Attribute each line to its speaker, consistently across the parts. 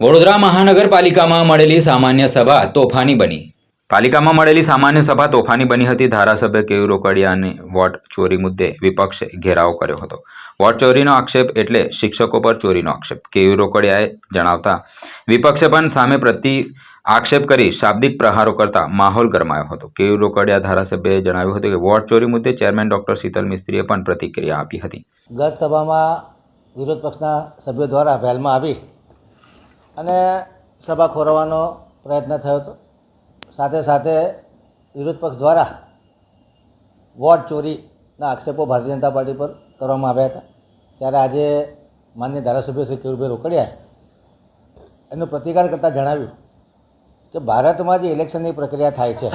Speaker 1: વડોદરા મહાનગરપાલિકામાં મળેલી સામાન્ય સભા તોફાની બની. પાલિકામાં મળેલી સામાન્ય સભા તોફાની બની હતી. ધારાસભ્ય કેયુ રોકડિયાની વોટ ચોરી મુદ્દે વિપક્ષે ઘેરાવ કર્યો હતો. વોટ ચોરીનો આક્ષેપ એટલે શિક્ષકો પર ચોરીનો આક્ષેપ. કેયુ રોકડિયાએ જણાવતા વિપક્ષે પણ સામે પ્રતિ આક્ષેપ કરી શાબ્દિક પ્રહારો કરતા માહોલ ગરમાયો હતો. કેયુ રોકડિયા ધારાસભ્યએ જણાવ્યું હતું કે વોટ ચોરી મુદ્દે ચેરમેન ડોક્ટર શીતલ મિસ્ત્રીએ પણ પ્રતિક્રિયા આપી હતી.
Speaker 2: ગત સભામાં વિરોધ પક્ષના સભ્યો દ્વારા વહેલમાં આવી અને સભા ખોરવાનો પ્રયત્ન થયો હતો. સાથે સાથે વિરોધ પક્ષ દ્વારા વોટ ચોરીના આક્ષેપો ભારતીય જનતા પાર્ટી પર કરવામાં આવ્યા હતા. ત્યારે આજે માન્ય ધારાસભ્ય શ્રી કિરુભાઈ રોકડિયાએ એનો પ્રતિકાર કરતાં જણાવ્યું કે ભારતમાં જે ઇલેક્શનની પ્રક્રિયા થાય છે,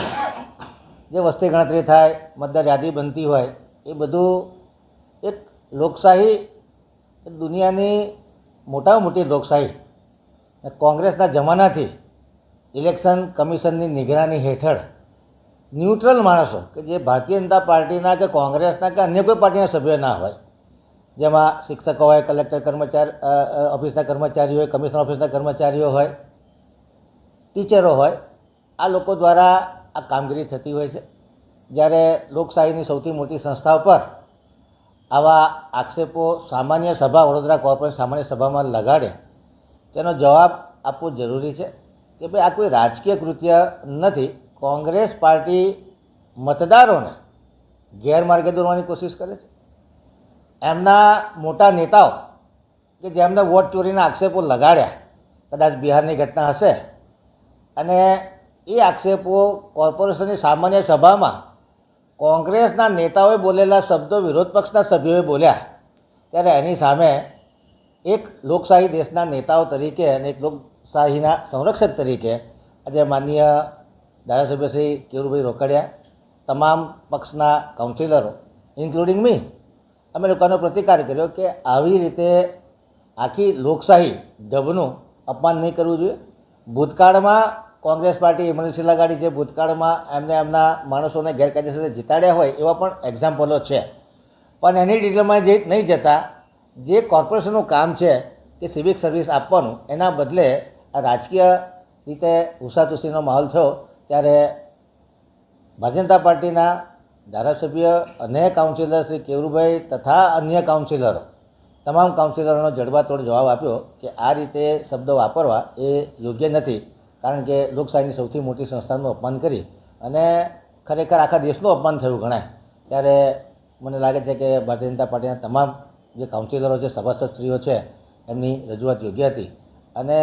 Speaker 2: જે વસ્તી ગણતરી થાય, મતદાર યાદી બનતી હોય, એ બધું એક લોકશાહી દુનિયાની મોટામાં મોટી લોકશાહી કોંગ્રેસના જમાનાથી ઇલેક્શન કમિશનની નિગરાની હેઠળ ન્યુટ્રલ માણસો કે જે ભારતીય જનતા પાર્ટીના કે કોંગ્રેસના કે અન્ય કોઈ પાર્ટીના સભ્યો ના હોય, જેમાં શિક્ષકો હોય કલેક્ટર કર્મચારી ઓફિસના કર્મચારીઓ હોય, કમિશનર ઓફિસના કર્મચારીઓ હોય, ટીચરો હોય, આ લોકો દ્વારા આ કામગીરી થતી હોય છે. જ્યારે લોકશાહીની સૌથી મોટી સંસ્થાઓ પર આવા આક્ષેપો સામાન્ય સભા વડોદરા કોર્પોરેશન સામાન્ય સભામાં લગાડે તેનો જવાબ આપવો જરૂરી છે કે ભાઈ આ કોઈ રાજકીય કૃત્ય નથી. કોંગ્રેસ પાર્ટી મતદારોને ગેરમાર્ગે દોરવાની કોશિશ કરે છે. એમના મોટા નેતાઓ કે જેમને વોટ ચોરીના આક્ષેપો લગાડ્યા, કદાચ બિહારની ઘટના હશે, અને એ આક્ષેપો કોર્પોરેશનની સામાન્ય સભામાં કોંગ્રેસના નેતાઓએ બોલેલા શબ્દો વિરોધ પક્ષના સભ્યોએ બોલ્યા, ત્યારે એની સામે એક લોકશાહી દેશના નેતાઓ તરીકે અને એક લોકશાહીના સંરક્ષક તરીકે આજે માનનીય ધારાસભ્ય શ્રી કેરુભાઈ રોકડિયા, તમામ પક્ષના કાઉન્સિલરો ઇન્ક્લુડિંગ મી અમે લોકોનો પ્રતિકાર કર્યો કે આવી રીતે આખી લોકશાહી ઢબનું અપમાન નહીં કરવું જોઈએ. ભૂતકાળમાં કોંગ્રેસ પાર્ટી ઇમરજન્સી લગાડી છે, ભૂતકાળમાં એમને એમના માણસોને ગેરકાયદેસર જીતાડ્યા હોય એવા પણ એક્ઝામ્પલો છે. પણ એની ડિટેલમાં જે નહીં જતા જે કોર્પોરેશનનું કામ છે કે સિવિક સર્વિસ આપવાનું, એના બદલે આ રાજકીય રીતે ઉષાતુસીનો માહોલ થયો ત્યારે ભારતીય જનતા પાર્ટીના ધારાસભ્ય અને કાઉન્સિલર શ્રી કેવરુભાઈ તથા અન્ય કાઉન્સિલરો, તમામ કાઉન્સિલરોનો જડબાતોડ જવાબ આપ્યો કે આ રીતે શબ્દો વાપરવા એ યોગ્ય નથી, કારણ કે લોકશાહીની સૌથી મોટી સંસ્થાનું અપમાન કરી અને ખરેખર આખા દેશનું અપમાન થયું ગણાય. ત્યારે મને લાગે છે કે ભારતીય જનતા પાર્ટીના તમામ જે કાઉન્સિલરો છે સભાસદશ્રીઓ છે, એમની રજૂઆત યોગ્ય હતી. અને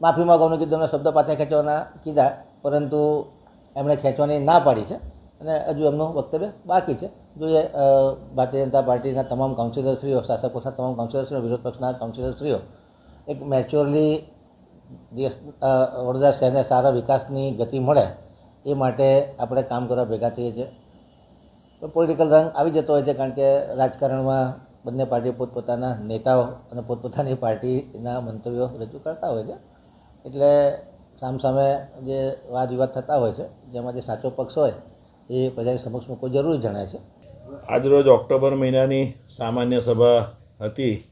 Speaker 2: માફી માગવાનું કીધું, એમને શબ્દો પાછા ખેંચવાના કીધા, પરંતુ એમણે ખેંચવાની ના પાડી છે. અને હજુ એમનું વક્તવ્ય બાકી છે. જોઈએ ભારતીય જનતા પાર્ટીના તમામ કાઉન્સિલરશ્રીઓ શાસક પક્ષના તમામ કાઉન્સિલરશ્રીઓ વિરોધ પક્ષના કાઉન્સિલરશ્રીઓ એક મેચ્યોરલી દેશ વડોદરા શહેરને સારા વિકાસની ગતિ મળે એ માટે આપણે કામ કરવા ભેગા થઈએ છીએ. પોલિટિકલ રંગ આવી જતો હોય છે, કારણ કે રાજકારણમાં બંને પાર્ટી પોતપોતાના નેતાઓ અને પોતપોતાની પાર્ટીના મંતવ્યો રજૂ કરતા હોય છે. એટલે સામસામે જે વાદ વિવાદ થતા હોય છે, જેમાં જે સાચો પક્ષ હોય, એ પ્રજાની સમક્ષ મૂકવો જરૂરી જણાય છે.
Speaker 3: આજરોજ ઓક્ટોબર મહિનાની સામાન્ય સભા હતી.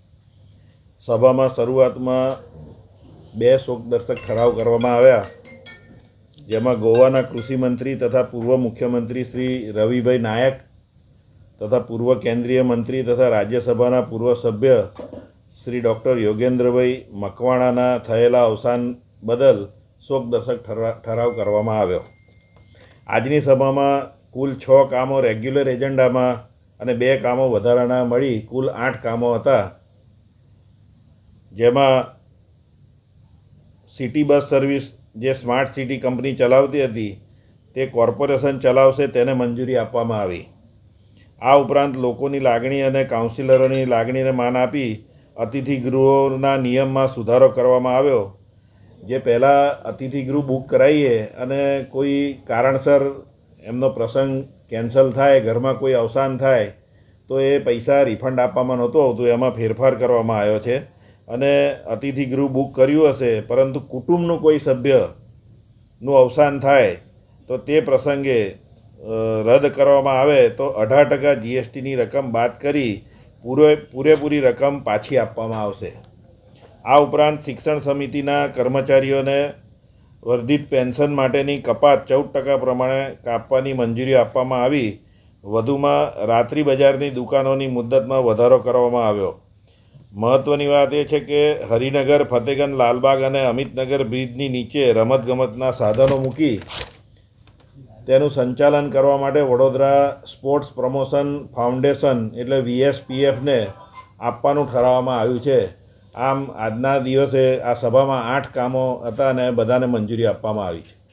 Speaker 3: સભામાં શરૂઆતમાં બે શોકદર્શક ઠરાવ કરવામાં આવ્યા. જેમાં ગોવાના કૃષિમંત્રી તથા પૂર્વ મુખ્યમંત્રી શ્રી રવિભાઈ નાયક તથા પૂર્વ કેન્દ્રીય મંત્રી તથા રાજ્યસભાના પૂર્વ સભ્ય શ્રી ડૉક્ટર યોગેન્દ્રભાઈ મકવાણાના થયેલા અવસાન બદલ શોકદર્શક ઠરા, ઠરાવ કરવામાં આવ્યો. આજની સભામાં કુલ છ કામો રેગ્યુલર એજન્ડામાં અને બે કામો વધારાના મળી કુલ આઠ કામો હતા. જેમાં સિટી બસ સર્વિસ જે સ્માર્ટ સિટી કંપની ચલાવતી હતી તે કોર્પોરેશન ચલાવશે તેને મંજૂરી આપવામાં આવી. આ ઉપરાંત લોકોની લાગણી અને કાઉન્સિલરોની લાગણીને માન આપી અતિથિ ગૃહોના નિયમમાં સુધારો કરવામાં આવ્યો. જે પહેલાં અતિથિ ગૃહ બુક કરાવીએ અને કોઈ કારણસર એમનો પ્રસંગ કેન્સલ થાય, ઘરમાં કોઈ અવસાન થાય, તો એ પૈસા રિફંડ આપવામાં નહોતું આવતું, એમાં ફેરફાર કરવામાં આવ્યો છે. અને અતિથિ ગૃહ બુક કર્યું હશે, પરંતુ કુટુંબનું કોઈ સભ્યનું અવસાન થાય, તો તે પ્રસંગે રદ કરવામાં આવે તો અઢાર ટકા જીએસટીની રકમ બાદ કરી પૂરે, પૂરેપૂરી રકમ પાછી આપવામાં આવશે. આ ઉપરાંત શિક્ષણ સમિતિના કર્મચારીઓને વર્ધિત પેન્શન માટેની કપાત ચૌદ ટકા પ્રમાણે કાપવાની મંજૂરી આપવામાં આવી. વધુમાં રાત્રિ બજારની દુકાનોની મુદ્દતમાં વધારો કરવામાં આવ્યો. મહત્ત્વની વાત એ છે કે હરિનગર, ફતેગંજ, લાલબાગ અને અમિતનગર બ્રિજની નીચે રમતગમતના સાધનો મૂકી તેનું સંચાલન કરવા માટે વડોદરા સ્પોર્ટ્સ પ્રમોશન ફાઉન્ડેશન એટલે વીએસપીએફને આપવાનું ઠરાવવામાં આવ્યું છે. આમ આજના દિવસે આ સભામાં આઠ કામો હતા અને બધાને મંજૂરી આપવામાં આવી છે.